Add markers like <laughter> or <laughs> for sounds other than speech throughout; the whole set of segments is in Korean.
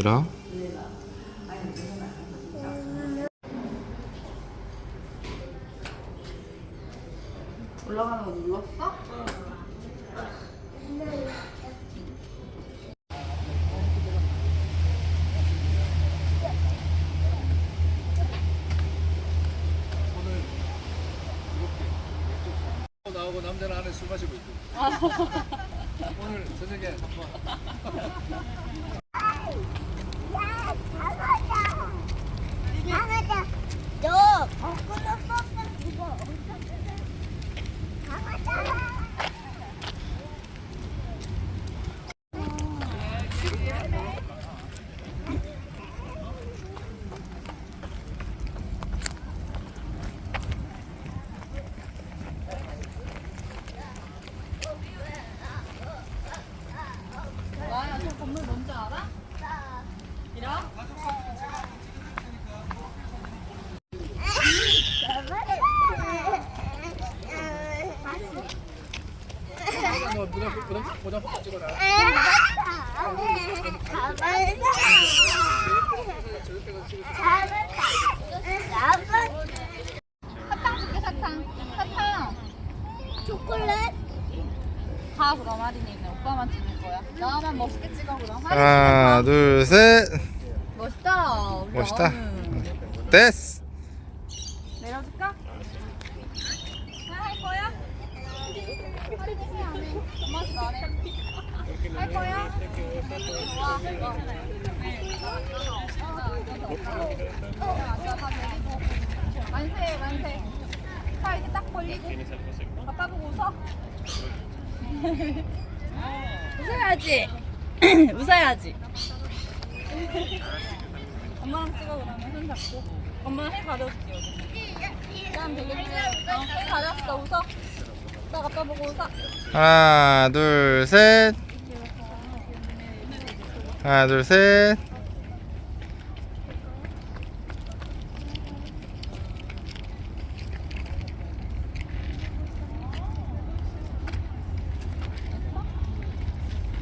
이라 올라가는 거 눌렀어? 나오고 남자는 안에 술 마시고 있고. 오늘 저녁에 한번 강아지 너 거꾸로 뻗는 이거 강아지 나야 저 건물 뭔지 알아? 이라? 너 무장 무장 무장 포 찍어라. 사탕 줄게 사탕 사탕 초콜릿 다 그럼 할인이 있네 오빠만 찍을 거야 나만 멋있게 찍어 그럼 할인 하나 둘셋 멋있다 우리 멋있다 나은은. 됐어 내려줄까? 할 거야? 할인이 안 해. 엄마도 안 해. 할 거야? 와, 와. 만세, 만세. 팔 이렇게 딱 벌리고. 아빠 보고 웃어. 웃어야지. <clears throat> 웃어야지. 엄마랑 찍어 그러면 손 잡고. 엄마 해 여기. 그럼 되겠지. 어, 해 가렸어. 웃어. 나 아빠 보고 웃어. 하나 둘 셋 하나 둘 셋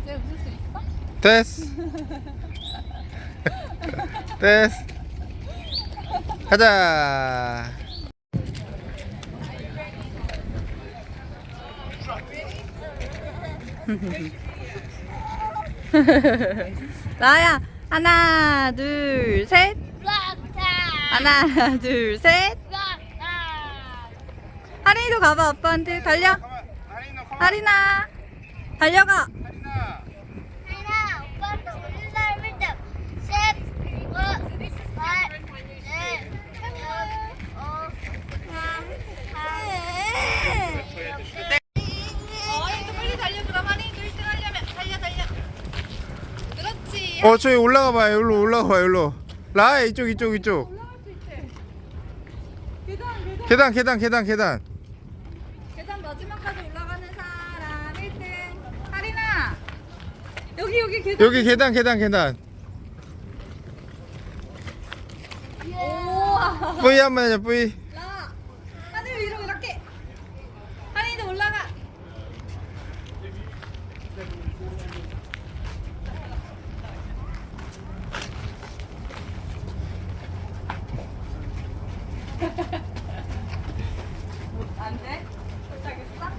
이제 웃을 수 있어? 됐어 됐어 가자 <laughs> 나야 하나 둘 셋. 하나 둘 셋. 하린이도 가봐 아빠한테 달려. 하린아 달려가. 하나 오빠한테 우리 삶을 때 셋, 넷, 팔, 넷, 여섯, 어, 삼, 어, 하린이도 빨리 달려 그럼 하린이도 1등 하려면 달려 달려. 그렇지. 어 저기 올라가 봐요 여기로 올라가 봐요 여기로 라야 이쪽 이쪽 이쪽 올라갈 수 있지. 계단 계단. 계단 계단 계단 계단 계단 마지막까지 올라가는 사람 1등. 하린아. 여기 여기 계단. 여기 계단 계단 계단 우와. 뿌이 한 번 해줘 뿌이 라. 하늘 위로 이렇게. 하린이도 올라가. 안 돼? 못하겠어?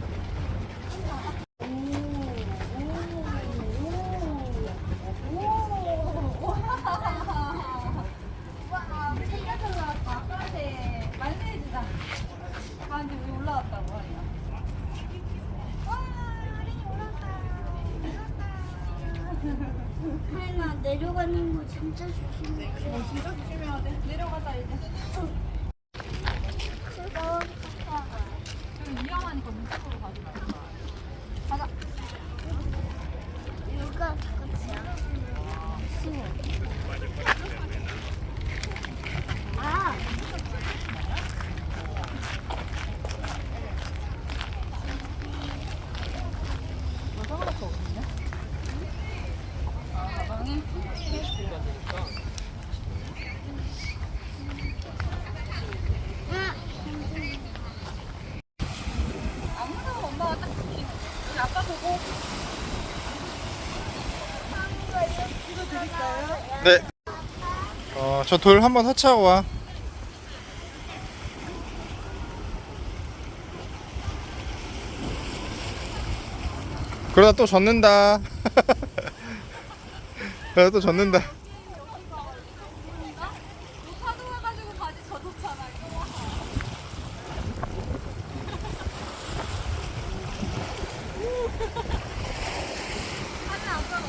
오, 오, 오, 오. 와, 우리 생각잘 나왔다. 아빠한테 만세해주자. 아빠한테 우리 올라왔다고 하리야. 와, 하린이 올라왔다. 하나 내려가는 거 진짜 조심해. 어, 진짜 조심해야 돼. 내려가자, 이제. 뜨거워. 좀 위험하니까 문쪽으로 가지 말자. 가자. 이거 끝이야. 아, 너 선글라스 없는데? 아, 가방에? 네. 어, 저 돌 한번 터치하고 와. 그러다 또 젖는다. <laughs> 그러다 또 젖는다. 너 파도 와가지고 바지 젖었잖아. 이거 봐. 사진 안 찍어봐.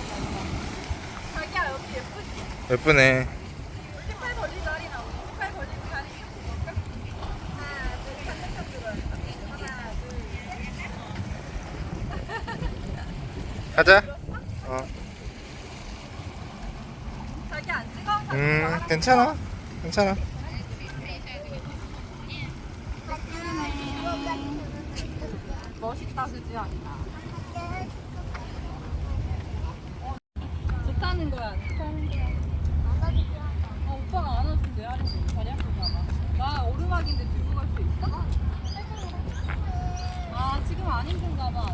자기야 여기 예쁘지? 예쁘네. 18 벌린 자리나 18 벌린 자리 이렇게 볼까? 하나 둘 셋, 셋 찍어야 하나 둘 가자. 어. 자기 안 찍어? 음, 괜찮아. 괜찮아. 멋있다 그지 않나? 좋다는 거야 안 좋다는 거야 어, 오빠가 안아주면 내 아래 다리 아프잖아 나 오르막인데 들고 갈 수 있어? 아 지금 안 힘든가 봐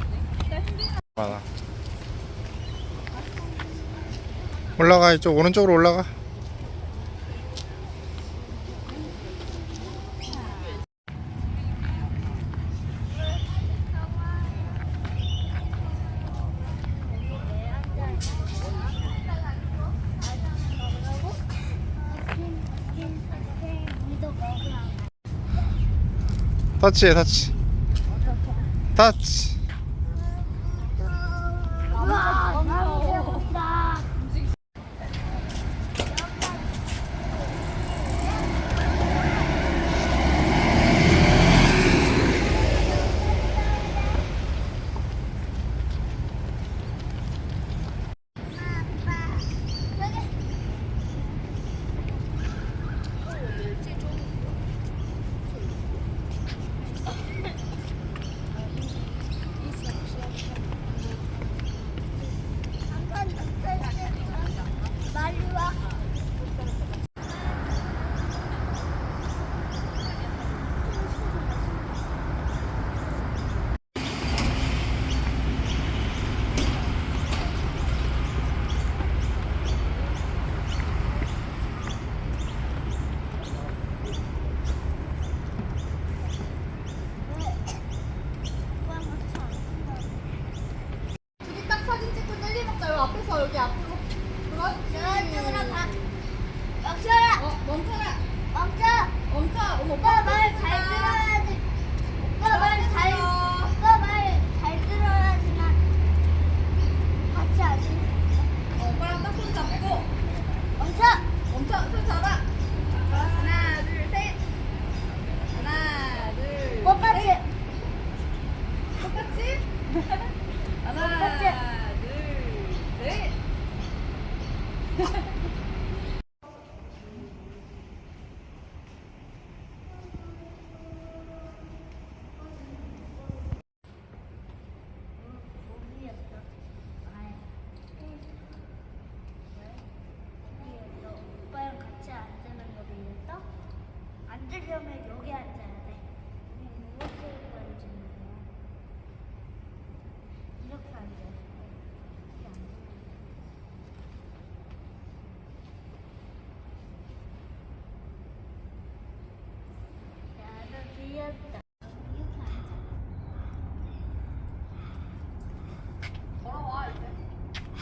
힘들다 많아. 올라가 이쪽 오른쪽으로 올라가. 터치해 터치. 터치.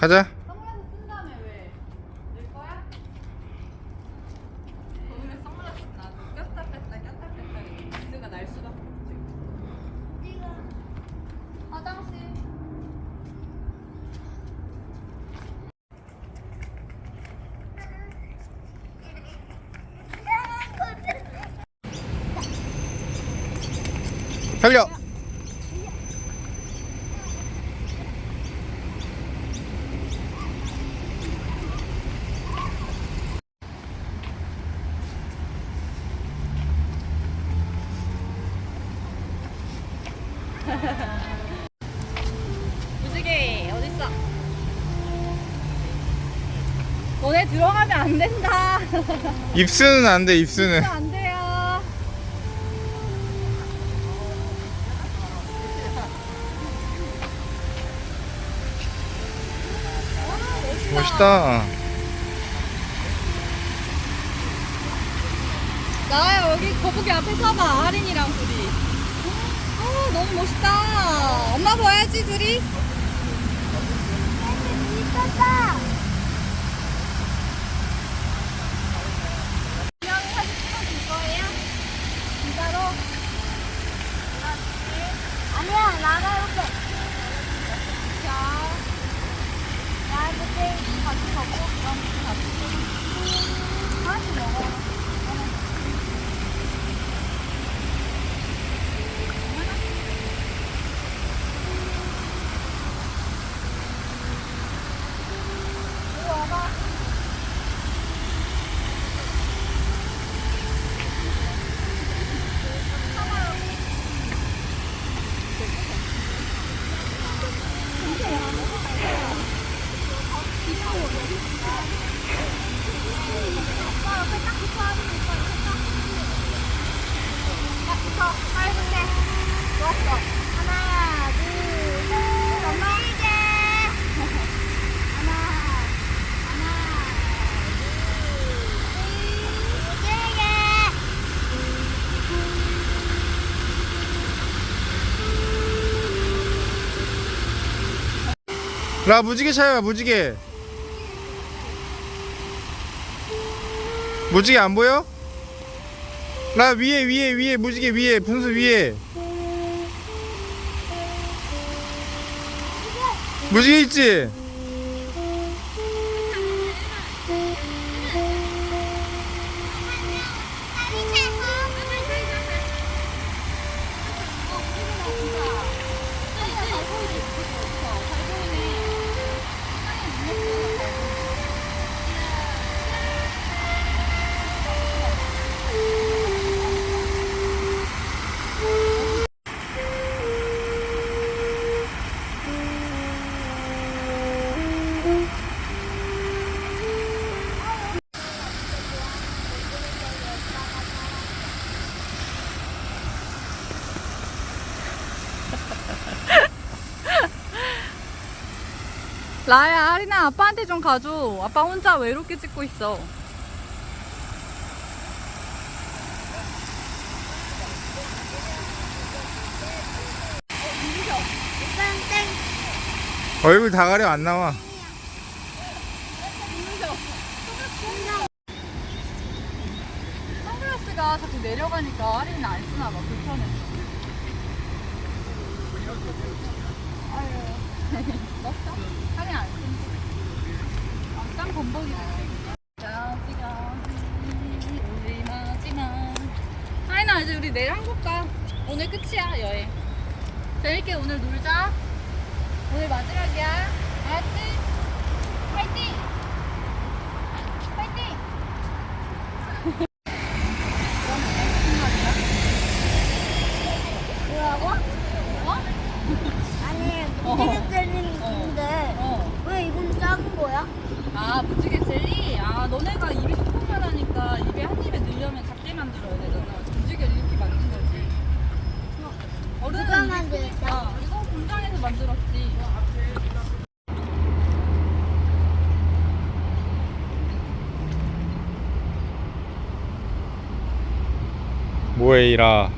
가자. 입수는 안 돼, 입수는. 안 돼요. 멋있다. 나야 여기 거북이 앞에 서봐 아린이랑 둘이. 어 너무 멋있다. 엄마 봐야지 둘이. 이뻤다. 라 무지개 차야 무지개 무지개 안 보여? 라 위에 위에 위에 무지개 위에 분수 위에 무지개 있지? 라야 아리나 아빠한테 좀 가줘. 아빠 혼자 외롭게 찍고 있어. 얼굴 다 가려 안 나와. 선글라스가 자꾸 내려가니까 아린이는 안 쓰나 봐 불편해. 아유 <laughs> 넣었어? 아린 안 쓰지 아, 짱 가지가지 우리 마지막 아린아 이제 우리 내일 한국 가. 오늘 끝이야 여행. 재밌게 오늘 놀자. 오늘 마지막이야. 알았지? 화이팅! 뭐라고? 어? 아니, 어. 무지개 젤리는 건데 어. 왜 이건 작은 거야? 아 무지개 젤리? 아 너네가 입이 조그만하니까 입에 한 입에 넣으려면 작게 만들어야 되잖아 무지개를 이렇게 만든 거지 어른은 누가 입이 만들었어? 크니까. 이거 공장에서 만들었지 뭐해 이라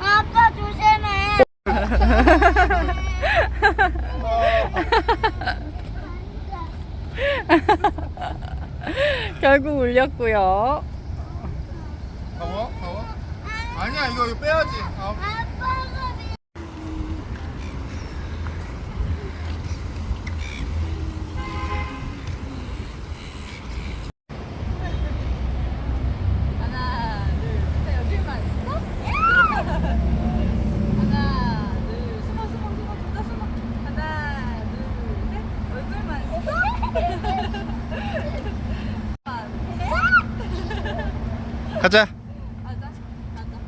아빠 조심해. <laughs> 결국 울렸고요 더워? 더워? 아니야 이거, 이거 빼야지 아, 아빠가 미- 하나 둘셋 여기만 있어? 하나 둘 숨어 숨어 숨어 둘다 숨어 하나 둘셋 얼굴만 있어? 가자 가자 가자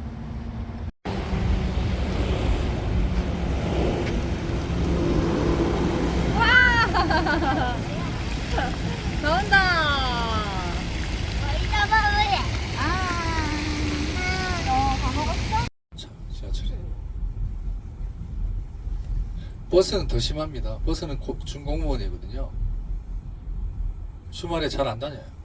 와 <laughs> 나온다 거의 다 먹으래. 아너다 먹었어? 자, 지하철에. 버스는 더 심합니다. 버스는 고- 준공무원이거든요. 주말에 잘 안 다녀요.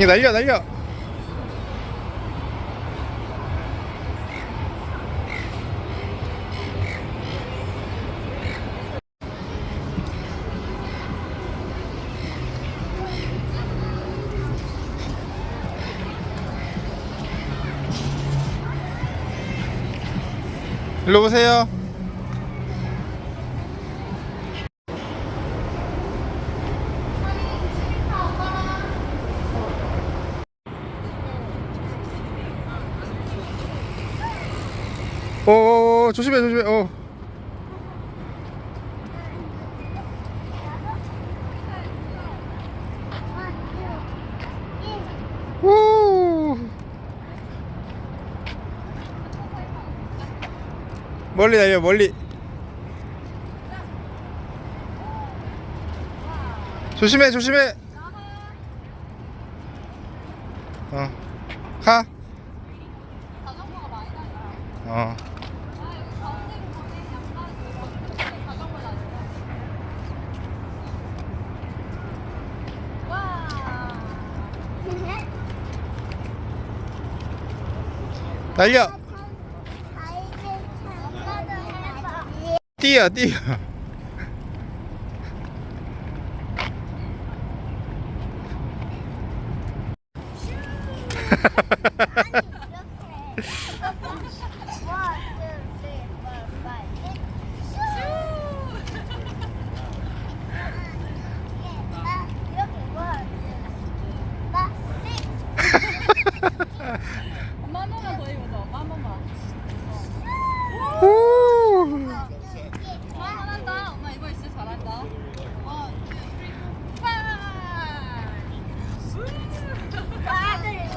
이게 날려 날려. 일로 오세요. 오 조심해 조심해. 어 우. 멀리 날려 멀리 조심해 조심해. 어. 다녀. 와. 날려 뛰어 뛰어 <laughs> 엄마 한 번만 더 해보자. 엄마 한 번만. 우. 엄마 잘한다. 엄마 이거 진짜 잘한다. 원, 투, 쓰리, 포, 파이.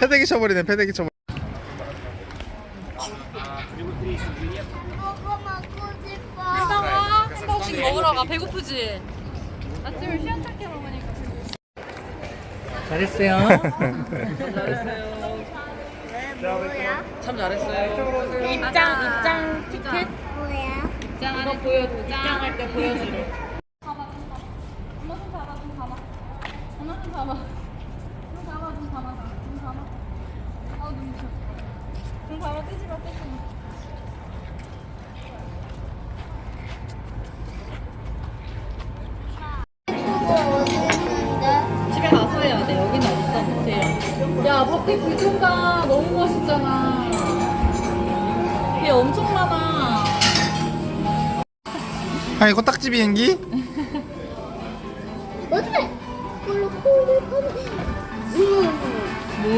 패대기 쳐버리네 패대기 쳐버리 이따가 햄버거씩 먹으러 가. 배고프지? 아침을 시원찮게 먹으니까. 잘했어요. 참 잘했어요. 입장, 입장 티켓. 입장 이거 보여, 입장할 때 보여주래. 봐봐, 좀 봐봐. 엄마 손 잡아, 좀 봐봐. 엄마 손 잡아. 야, 밖에 불종가 너무 멋있잖아. 배 엄청 많아. 아니 코딱지 비행기? <laughs> 어떻게? 그걸로 코를 파는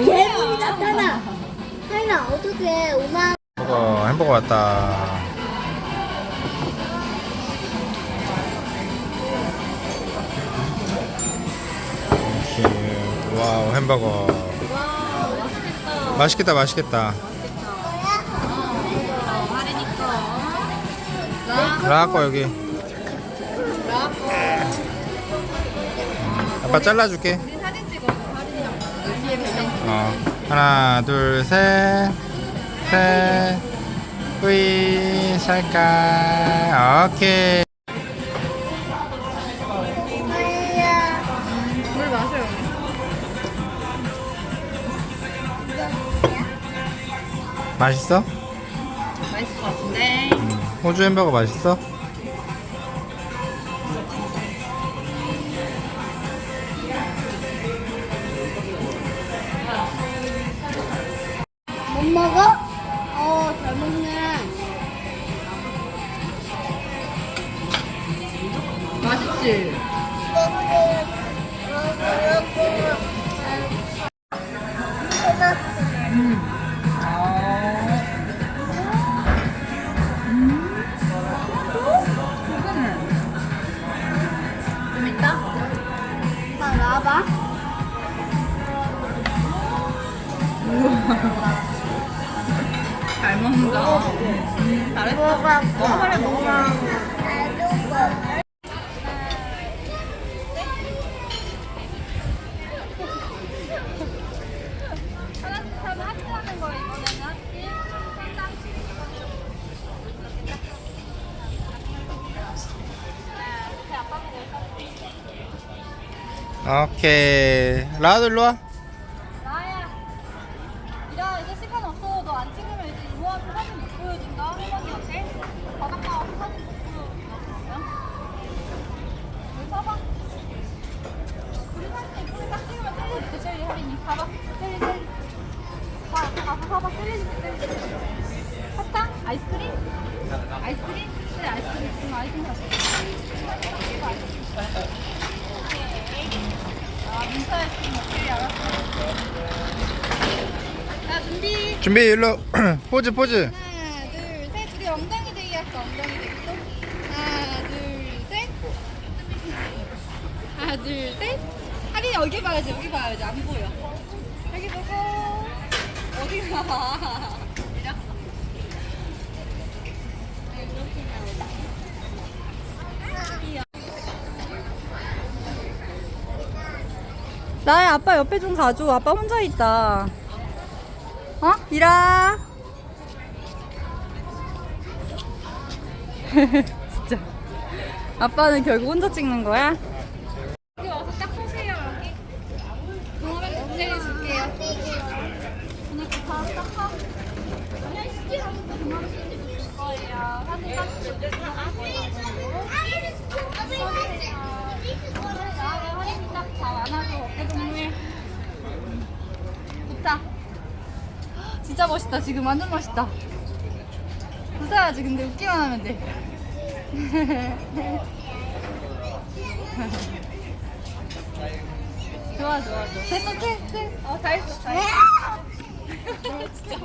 개물이 나타나. 하인아 어떻게 오만 햄버거 햄버거 왔다 와우 햄버거 와, 맛있겠다. 맛있겠다. 라거 여기 아빠 잘라줄게. 어 하나 둘셋셋 후이 살까 오케이 맛있어? 맛있을 것 같은데. 호주 햄버거 맛있어? 오케이 라들로 와 아이스크림? 아이스크림? 그래 아이스크림. 지금 아이스크림. 아 민서 아이스크림 먹게 알았어. 자 준비. 준비 일로 <clears throat> 포즈 포즈. 하나, 둘, 셋. 우리 엉덩이 대기 할까? 엉덩이 대기 또. 하나, 둘, 셋. 하나, 둘, 셋. 하린이 여기 봐야지, 여기 봐야지. 안 보여. 여기 보고. 어디 가? 나의 아빠 옆에 좀 가줘. 아빠 혼자 있다. 어? 이라. <laughs> 진짜. 아빠는 결국 혼자 찍는 거야? 여기 와서 딱 보세요, 여기. 동호회 엎드려 줄게요. 오늘 다 딱 하. 그냥 시계 하면서 동호회 줄 거예요. 사진 딱 찍을 나의 허리 딱다 안아줘. 어깨 동무해. 좋다. 진짜 멋있다. 지금 완전 멋있다. 웃어야지. 근데 웃기만 하면 돼. <laughs> 좋아, 좋아, 좋아. 됐어, 돼, 돼. 어, 다 했어, 다 했어. 진짜.